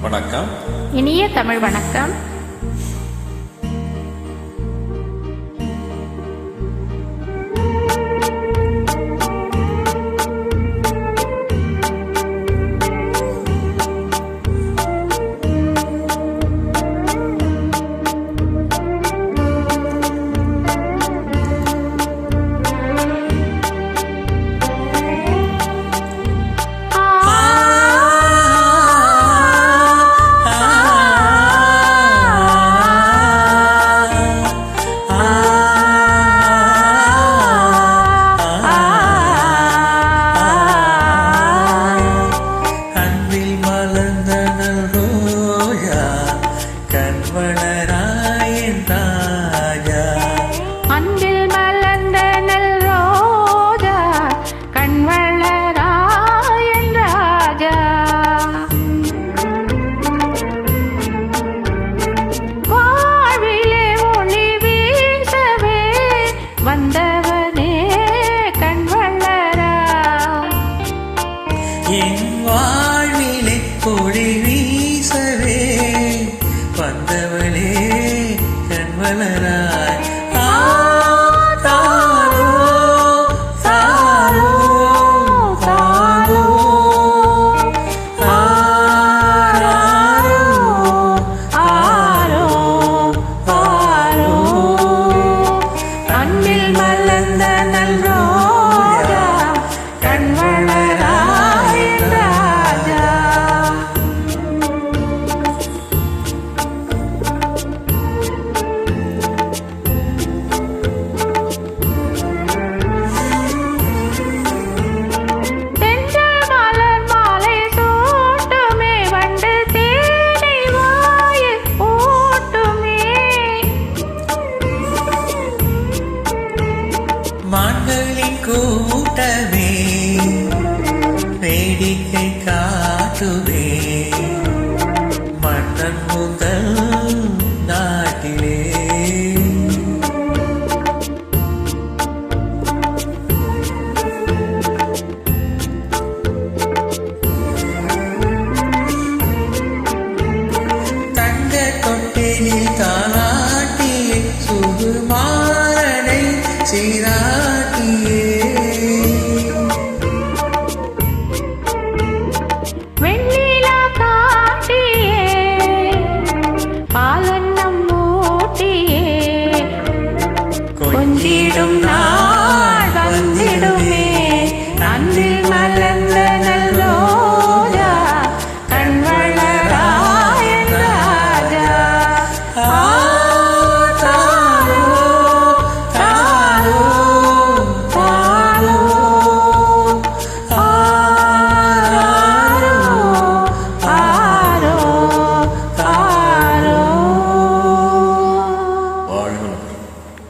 வணக்கம். இனிய தமிழ் வணக்கம். la la la. la மான்களின் கூட்டமே வேடிக்கை காட்டுவே மன்னன் முதல் நாட்டிலே. தங்க தொட்டில் தான்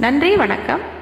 நன்றி வணக்கம்.